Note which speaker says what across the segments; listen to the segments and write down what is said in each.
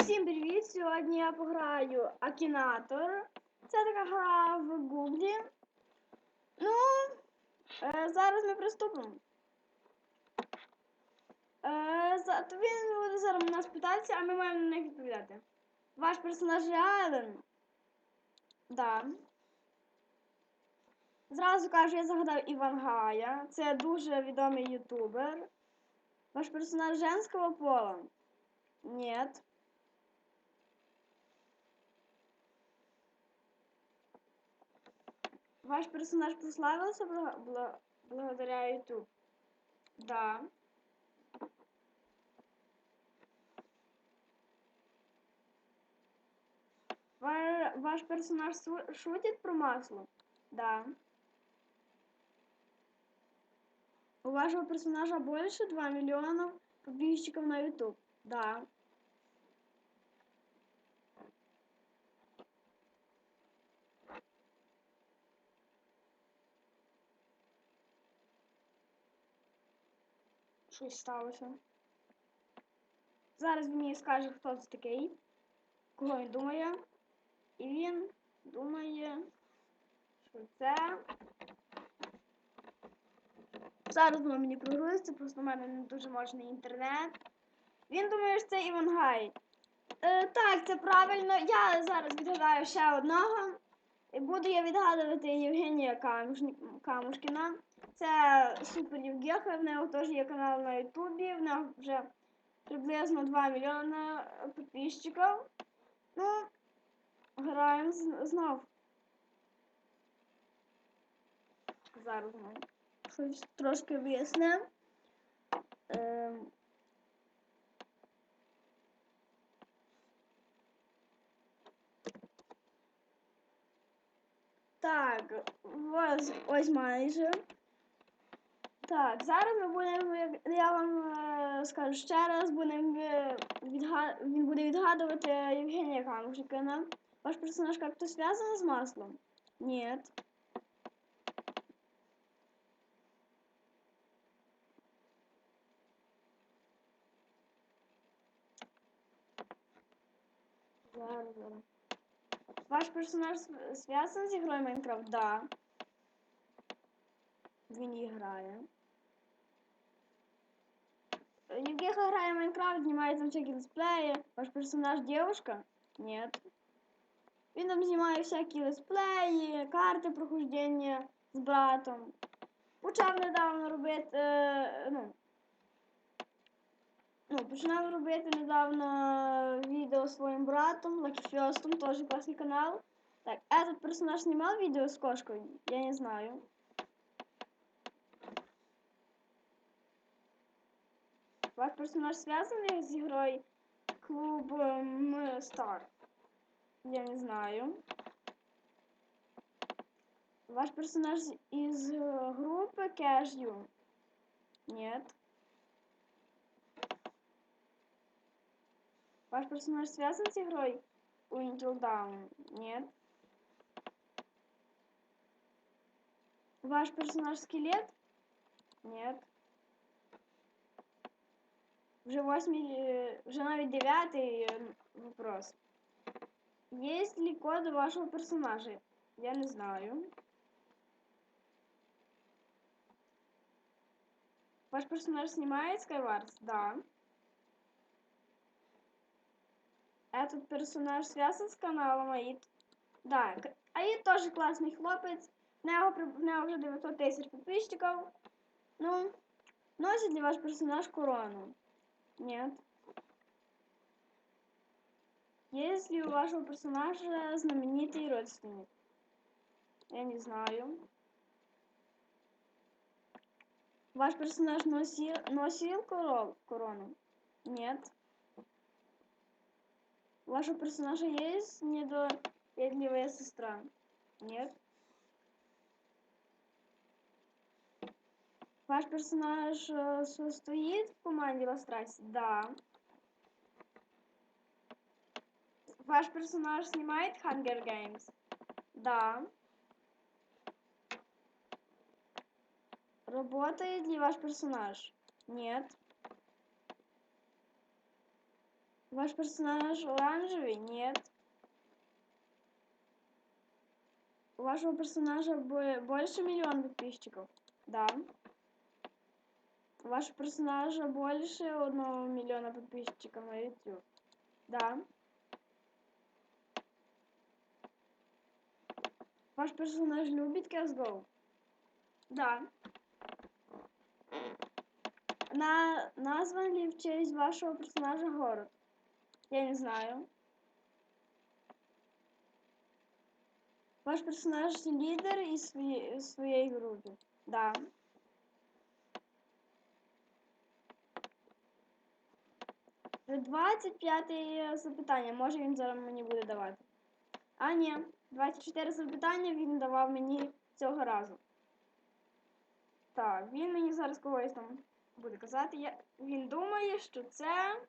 Speaker 1: Всім привіт! Сьогодні я пограю Акінатор. Це така гра в Гуглі. Ну, е, зараз ми приступимо. Е, за, то він буде зараз нас питатися, а ми маємо на них відповідати. Ваш персонаж реален? Да. Зразу кажу, я загадав Івангая. Це дуже відомий ютубер. Ваш персонаж женського пола? Нет. Ваш персонаж прославился бла- бла- благодаря YouTube? Да. Ва- Ваш персонаж шутит про масло? Да. У вашего персонажа больше 2 миллиона подписчиков на YouTube? Да. Щось сталося. Зараз мені скаже, хто це такий, кого він думає. І він думає, що це. Зараз воно мені прогрузиться, просто в мене не дуже можний інтернет. Він думає, що це Івангай. Е, так, це правильно. Я зараз відгадаю ще одного. І буду я відгадувати Євгенія Камушні- Камушкіна. Це супер Євгеха, в нього теж є канал на Ютубі, в нього вже приблизно 2 мільйони підписчиків. Ну, граємо з- знов. Зараз ми щось трошки вияснимо. Ем. Так, ось, ось майже. Так, зараз ми будемо, я вам е, скажу ще раз, будемо е, відга... він буде відгадувати Євгенія Камушкина. Ваш персонаж как-то связан з маслом? Зараз. Ваш персонаж связан з ігрою Майнкрафт? Да. Він грає. Евгеха грає в Майнкрафт, знімає там всякі летсплеї. Ваш персонаж девушка? Нет. Він там знімає всякі летсплеї, карти прохождення з братом. Почав недавно робити. Е, ну, ну, починав робити недавно відео з своїм братом, Lucky Firstом, теж класний канал. Так, этот персонаж снимал видео с кошкой? Я не знаю. Ваш персонаж связанный с игрой Клуб Стар? Я не знаю. Ваш персонаж из э, группы Cash You? Нет. Ваш персонаж связан с игрой Until Dawn? Нет. Ваш персонаж скелет? Нет Вже восьмий, э, вже навіть дев'ятий э, вопрос. Есть ли код у вашего персонажа? Я не знаю. Ваш персонаж снимает Skywars? Да. Этот персонаж связан с каналом Аид? Да. К- Аид тоже классный хлопець. В нього, при- в нього вже 900 тисяч підписчиків. Ну, носить ли ваш персонаж корону? Нет. Есть ли у вашего персонажа знаменитый родственник? Я не знаю. Ваш персонаж носил, носил коро- корону? Нет. У вашего персонажа есть недоедливая сестра? Нет. Ваш персонаж э, состоит в команде Ластрайс? Да. Ваш персонаж снимает Hunger Games? Да. Работает ли ваш персонаж? Нет. Ваш персонаж оранжевый? Нет. У вашего персонажа бо- больше миллиона подписчиков? Да. У вашего персонажа больше одного миллиона подписчиков на YouTube? Да. Ваш персонаж любит CSGO? Да. На... Назван ли в честь вашего персонажа город? Я не знаю. Ваш персонаж лидер из своей, своей группы? Да. 25 запитання. Може він зараз мені буде давати. А, ні. 24 запитання він давав мені цього разу. Так, він мені зараз когось там буде казати. Я... Він думає, що це.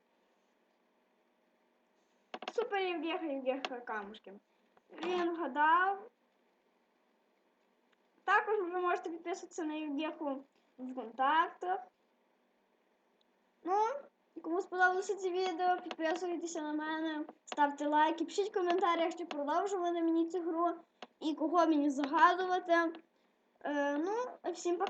Speaker 1: Супер Євгеха Євгеха Камушкін. Він вгадав. Також ви можете підписуватися на Євгеху в контактах. Кому сподобалося це відео, підписуйтеся на мене, ставте лайки, пишіть в коментарях, чи продовжувати мені цю гру і кого мені загадувати. Е, ну, всім пока.